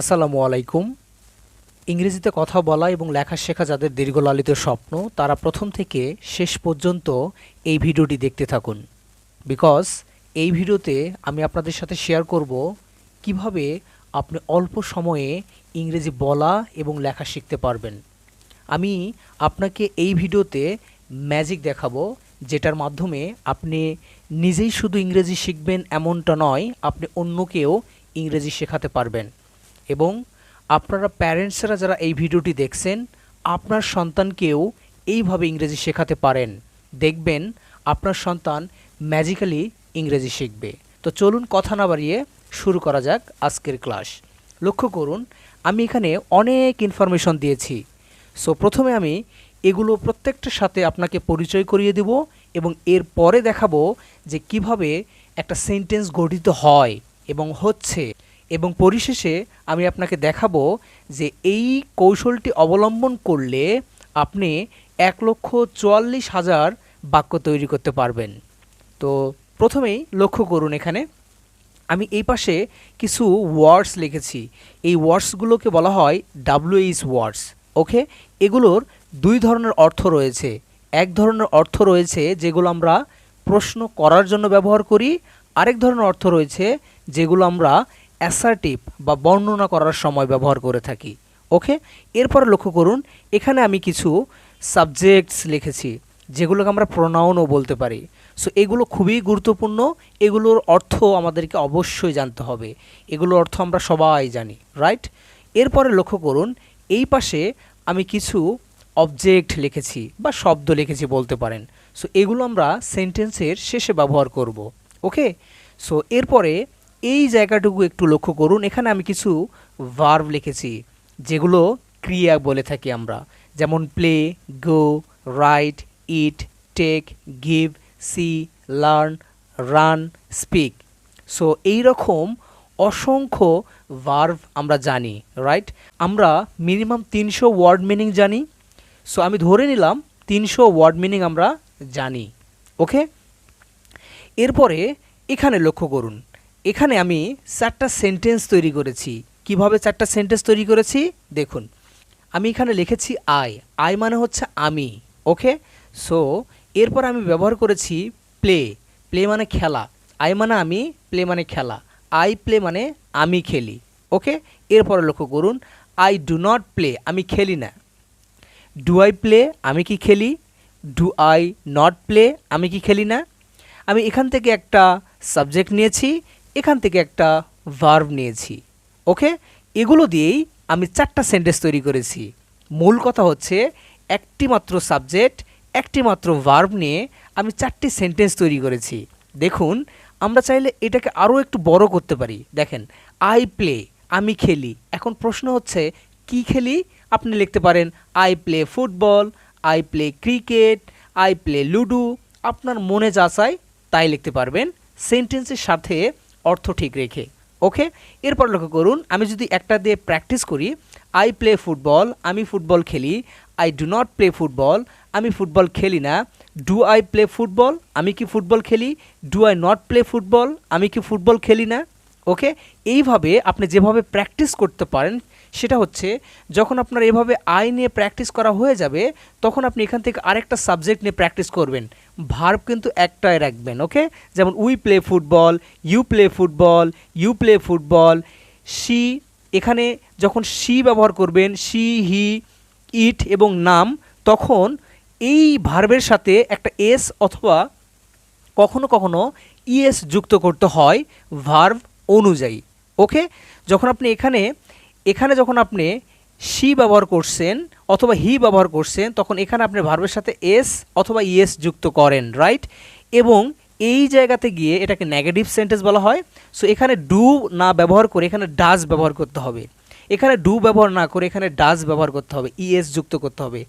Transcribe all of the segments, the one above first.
আসসালামু আলাইকুম। ইংরেজিতে কথা বলা এবং লেখা শেখা যাদের দীর্ঘ দীর্ঘলালিত স্বপ্ন, তারা প্রথম থেকে শেষ পর্যন্ত এই ভিডিওটি দেখতে থাকুন। বিকজ এই ভিডিওতে আমি আপনাদের সাথে শেয়ার করব কীভাবে আপনি অল্প সময়ে ইংরেজি বলা এবং লেখা শিখতে পারবেন। আমি আপনাকে এই ভিডিওতে ম্যাজিক দেখাবো, যেটার মাধ্যমে আপনি নিজেই শুধু ইংরেজি শিখবেন এমনটা নয়, আপনি অন্যকেও ইংরেজি শেখাতে পারবেন। এবং আপনারা প্যারেন্টসরা যারা এই ভিডিওটি দেখছেন, আপনার সন্তানকেও এইভাবে ইংরেজি শেখাতে পারেন। দেখবেন আপনার সন্তান ম্যাজিক্যালি ইংরেজি শিখবে। তো চলুন কথা না বাড়িয়ে শুরু করা যাক আজকের ক্লাস লক্ষ্য করুন, আমি এখানে অনেক ইনফরমেশন দিয়েছি। সো প্রথমে আমি এগুলো প্রত্যেকটার সাথে আপনাকে পরিচয় করিয়ে দেব এবং এর পরে দেখাবো যে কীভাবে একটা সেন্টেন্স গঠিত হয় এবং হচ্ছে। এবং পরিশেষে আমি আপনাকে দেখাবো যে এই কৌশলটি অবলম্বন করলে আপনি এক লক্ষ চুয়াল্লিশ হাজার বাক্য তৈরি করতে পারবেন। তো প্রথমেই লক্ষ্য করুন এখানে। আমি এই পাশে কিছু ওয়ার্ডস লিখেছি। এই ওয়ার্ডসগুলোকে বলা হয় ডাব্লিউএইচ ওয়ার্ডস ওকে এগুলোর দুই ধরনের অর্থ রয়েছে। এক ধরনের অর্থ রয়েছে যেগুলো আমরা প্রশ্ন করার জন্য ব্যবহার করি। আরেক ধরনের অর্থ রয়েছে যেগুলো আমরা অ্যাসার্টিভ বা বর্ণনা করার সময় ব্যবহার করে থাকি। ওকে? এরপরে লক্ষ্য করুন, এখানে আমি কিছু সাবজেক্টস লিখেছি, যেগুলোকে আমরা প্রোনাউনও বলতে পারি। সো এগুলো খুবই গুরুত্বপূর্ণ, এগুলোর অর্থ আমাদেরকে অবশ্যই জানতে হবে। এগুলোর অর্থ আমরা সবাই জানি রাইট এরপরে লক্ষ্য করুন, এই পাশে আমি কিছু অবজেক্ট লিখেছি বা শব্দ লিখেছি বলতে পারেন। সো এগুলো আমরা সেন্টেন্সের শেষে ব্যবহার করব, ওকে? সো এরপরে এই জায়গাটুকু একটু লক্ষ্য করুন। এখানে আমি কিছু ভার্ব লিখেছি, যেগুলো ক্রিয়া বলে থাকি আমরা। যেমন play go write eat take give see learn run speak so এই রকম অসংখ্য ভার্ভ আমরা জানি রাইট আমরা মিনিমাম তিনশো ওয়ার্ড মিনিং জানি। সো আমি ধরে নিলাম তিনশো ওয়ার্ড মিনিং আমরা জানি ওকে এরপরে এখানে লক্ষ্য করুন। এখানে আমি চারটা সেন্টেন্স তৈরি করেছি। কীভাবে চারটা সেন্টেন্স তৈরি করেছি? দেখুন, আমি এখানে লিখেছি আই আই মানে হচ্ছে আমি ওকে সো এরপর আমি ব্যবহার করেছি প্লে প্লে মানে খেলা। আই মানে আমি প্লে মানে খেলা। আই প্লে মানে আমি খেলি ওকে এরপরে লক্ষ্য করুন আই ডু নট প্লে আমি খেলি না। ডু আই প্লে আমি কি খেলি? ডু আই নট প্লে আমি কি খেলি না? আমি এখান থেকে একটা সাবজেক্ট নিয়েছি। এখান থেকে একটা ভার্ভ নিয়েছি ওকে এগুলো দিয়েই আমি চারটা সেন্টেন্স তৈরি করেছি। মূল কথা হচ্ছে একটি মাত্র সাবজেক্ট একটি মাত্র নিয়ে আমি চারটি সেন্টেন্স তৈরি করেছি। দেখুন, আমরা চাইলে এটাকে আরও একটু বড় করতে পারি। দেখেন আই প্লে আমি খেলি। এখন প্রশ্ন হচ্ছে, কি খেলি? আপনি লিখতে পারেন I play football I play cricket I play ludo আপনার মনে যা চায় তাই লিখতে পারবেন। সেন্টেন্সের সাথে অর্থ ঠিক রেখে। ওকে? এরপর লক্ষ্য করুন, আমি যদি একটা দিয়ে প্র্যাকটিস করি আই প্লে ফুটবল আমি ফুটবল খেলি I do not play football আমি ফুটবল খেলি না ডু আই প্লে ফুটবল আমি কি ফুটবল খেলি do I not play football আমি কি ফুটবল খেলি না? ওকে? এইভাবে আপনি যেভাবে প্র্যাকটিস করতে পারেন সেটা হচ্ছে, যখন আপনার এভাবে আই নিয়ে প্র্যাকটিস করা হয়ে যাবে, তখন আপনি এখান থেকে আরেকটা সাবজেক্ট নিয়ে প্র্যাকটিস করবেন। ভার্ব কিন্তু একটাই রাখবেন, ওকে? যেমন, we play football, you play football, you play football see এখানে যখন সি ব্যবহার করবেন সি হি, ইট এবং নাম, তখন এই ভার্বের সাথে একটা এস অথবা কখনো কখনো ইএস যুক্ত করতে হয় ভার্ভ অনুযায়ী, ওকে? যখন আপনি এখানে এখানে যখন আপনি সি ব্যবহার করছেন অথবা হি ব্যবহার করছেন, তখন এখানে আপনি ভার্বের সাথে এস অথবা ইএস যুক্ত করেন রাইট এবং এই জায়গাতে গিয়ে এটাকে নেগেটিভ সেন্টেন্স বলা হয়। সো এখানে ডু না ব্যবহার করে এখানে ডাজ ব্যবহার করতে হবে। এখানে ডু ব্যবহার না করে এখানে ডাজ ব্যবহার করতে হবে। ইএস যুক্ত করতে হবে।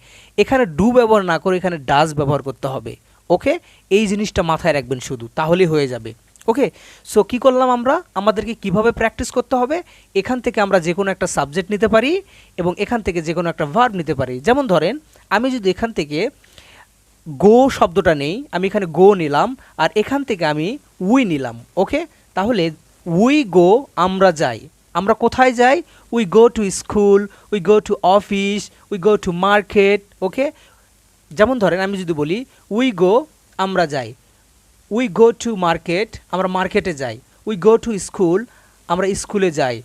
এখানে ডু ব্যবহার না করে এখানে ডাজ ব্যবহার করতে হবে। ওকে এই জিনিসটা মাথায় রাখবেন শুধু, তাহলেই হয়ে যাবে। ওকে সো কী করলাম আমরা? আমাদেরকে কীভাবে প্র্যাকটিস করতে হবে? এখান থেকে আমরা যে কোনো একটা সাবজেক্ট নিতে পারি এবং এখান থেকে যে কোনো একটা ভার্ব নিতে পারি। যেমন ধরেন, আমি যদি এখান থেকে গো শব্দটা নেই, আমি এখানে গো নিলাম, আর এখান থেকে আমি উই নিলাম ওকে তাহলে উই গো আমরা যাই। আমরা কোথায় যাই? We go to school we go to office we go to market okay যেমন ধরেন, আমি যদি বলি উই গো আমরা যাই। উই গো টু মার্কেট আমরা মার্কেটে যাই. উই গো টু স্কুল আমরা স্কুলে যাই.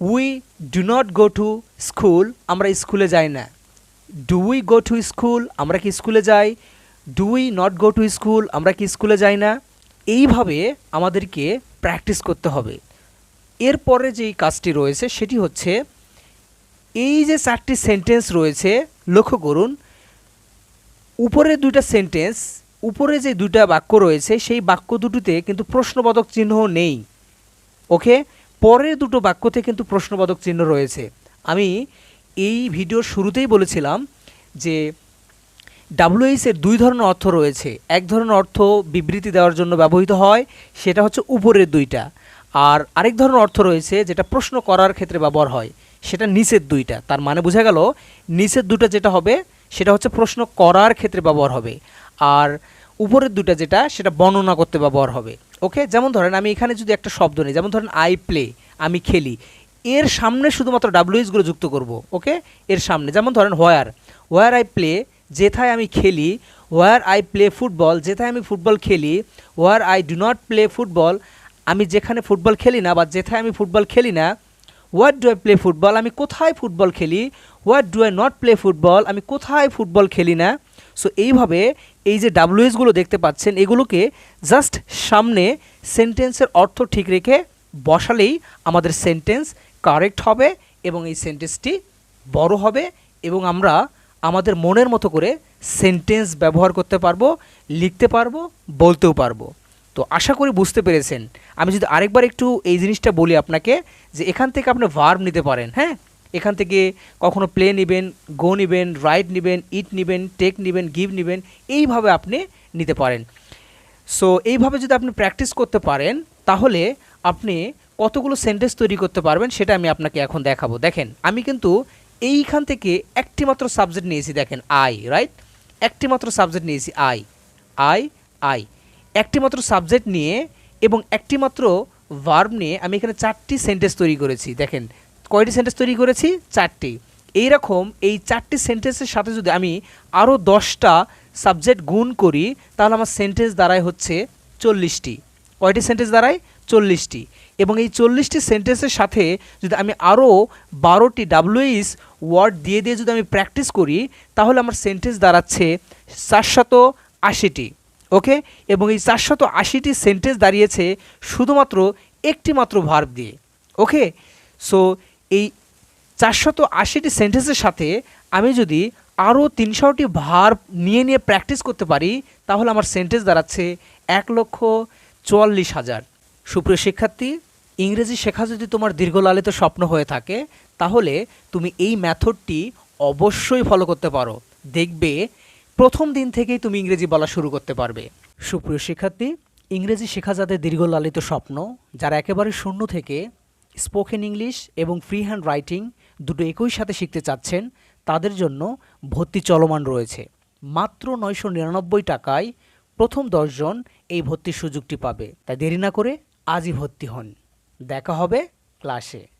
We do not go to school আমরা স্কুলে যাই না. Do we go to school আমরা কি স্কুলে যাই? Do we not go to school আমরা কি স্কুলে যাই না? এইভাবে আমাদেরকে প্র্যাকটিস করতে হবে। এরপরে যেই কাজটি রয়েছে, সেটি হচ্ছে এই যে চারটি সেন্টেন্স রয়েছে, লক্ষ্য করুন। উপরে দুইটা সেন্টেন্স উপরে যে দুটা বাক্য রয়েছে, সেই বাক্য দুটোতে কিন্তু প্রশ্নবোধক চিহ্ন নেই। ওকে? পরের দুটো বাক্যতে কিন্তু প্রশ্নবোধক চিহ্ন রয়েছে। আমি এই ভিডিওর শুরুতেই বলেছিলাম যে এর দুই ধরনের অর্থ রয়েছে। এক ধরনের অর্থ বিবৃতি দেওয়ার জন্য ব্যবহৃত হয়, সেটা হচ্ছে উপরের দুইটা। আর আরেক ধরনের অর্থ রয়েছে যেটা প্রশ্ন করার ক্ষেত্রে ব্যবহার হয়, সেটা নিচের দুইটা। তার মানে বোঝা গেল, নিচের দুটো যেটা হবে, সেটা হচ্ছে প্রশ্ন করার ক্ষেত্রে ব্যবহার হবে। আর উপরের দুটা যেটা, সেটা বর্ণনা করতে ব্যবহার হবে। ওকে? যেমন ধরেন, আমি এখানে যদি একটা শব্দ নিই, যেমন ধরেন আই প্লে আমি খেলি। এর সামনে শুধুমাত্র ডাব্লিউএসগুলো যুক্ত করব, ওকে? এর সামনে। যেমন ধরেন হোয়ার হোয়ার আই প্লে যেথায় আমি খেলি হোয়ার আই প্লে ফুটবল যেথায় আমি ফুটবল খেলি where I do not play football আমি যেখানে ফুটবল খেলি না বা যেথায় আমি ফুটবল খেলি না what do I play football আমি কোথায় ফুটবল খেলি? What do I not play football আমি কোথায় ফুটবল খেলি না? সো এইভাবে এই যে ডাব্লিউএসগুলো দেখতে পাচ্ছেন, এগুলোকে জাস্ট সামনে সেন্টেন্সের অর্থ ঠিক রেখে বসালেই আমাদের সেন্টেন্স কারেক্ট হবে এবং এই সেন্টেন্সটি বড় হবে এবং আমরা আমাদের মনের মতো করে সেন্টেন্স ব্যবহার করতে পারব, লিখতে পারব, বলতেও পারব। তো আশা করি বুঝতে পেরেছেন। আমি যদি আরেকবার একটু এই জিনিসটা বলি আপনাকে, যে এখান থেকে আপনি ভার্ব নিতে পারেন হ্যাঁ? এখান থেকে কখনো প্লে নেবেন গো নেবেন রাইট নেবেন ইট নেবেন টেক নেবেন গিভ নেবেন, এইভাবে আপনি নিতে পারেন। সো এইভাবে যদি আপনি প্র্যাকটিস করতে পারেন, তাহলে আপনি কতগুলো সেন্টেন্স তৈরি করতে পারবেন সেটা আমি আপনাকে এখন দেখাবো। দেখেন, আমি কিন্তু এইখান থেকে একটি মাত্র সাবজেক্ট নিয়েছি, দেখেন আই রাইট একটি মাত্র সাবজেক্ট নিয়েছি আই আই আই একটি মাত্র সাবজেক্ট নিয়ে এবং একটি মাত্র ভার্ব নিয়ে আমি এখানে চারটি সেন্টেন্স তৈরি করেছি, দেখেন। কয়টি সেন্টেন্স তৈরি করেছি? চারটি। এইরকম এই চারটি সেন্টেন্সের সাথে যদি আমি আরও দশটা সাবজেক্ট গুণ করি, তাহলে আমার সেন্টেন্স দাঁড়ায় হচ্ছে চল্লিশটি। কয়টি সেন্টেন্স দাঁড়ায়? চল্লিশটি। এবং এই চল্লিশটি সেন্টেন্সের সাথে যদি আমি আরও বারোটি ডাব্লুইস ওয়ার্ড দিয়ে দিয়ে যদি আমি প্র্যাকটিস করি, তাহলে আমার সেন্টেন্স দাঁড়াচ্ছে চারশত আশিটি। ওকে এবং এই চারশত আশিটি সেন্টেন্স দাঁড়িয়েছে শুধুমাত্র একটি মাত্র ভার্ব দিয়ে। ওকে সো এই চারশত আশিটি সেন্টেন্সের সাথে আমি যদি আরও তিনশোটি ভার নিয়ে নিয়ে প্র্যাকটিস করতে পারি, তাহলে আমার সেন্টেন্স দাঁড়াচ্ছে এক লক্ষ চুয়াল্লিশ হাজার। সুপ্রিয় শিক্ষার্থী, ইংরেজি শেখা যদি তোমার দীর্ঘলালিত স্বপ্ন হয়ে থাকে, তাহলে তুমি এই ম্যাথডটি অবশ্যই ফলো করতে পারো। দেখবে প্রথম দিন থেকেই তুমি ইংরেজি বলা শুরু করতে পারবে। সুপ্রিয় শিক্ষার্থী, ইংরেজি শেখা যাদের দীর্ঘলালিত স্বপ্ন, যারা একেবারে শূন্য থেকে স্পোকেন ইংলিশ এবং ফ্রি হ্যান্ড রাইটিং দুটো একই সাথে শিখতে চাচ্ছেন, তাদের জন্য ভর্তি চলমান রয়েছে। মাত্র নয়শো নিরানব্বই টাকায় প্রথম দশজন এই ভর্তির সুযোগটি পাবে। তাই দেরি না করে আজই ভর্তি হন। দেখা হবে ক্লাসে।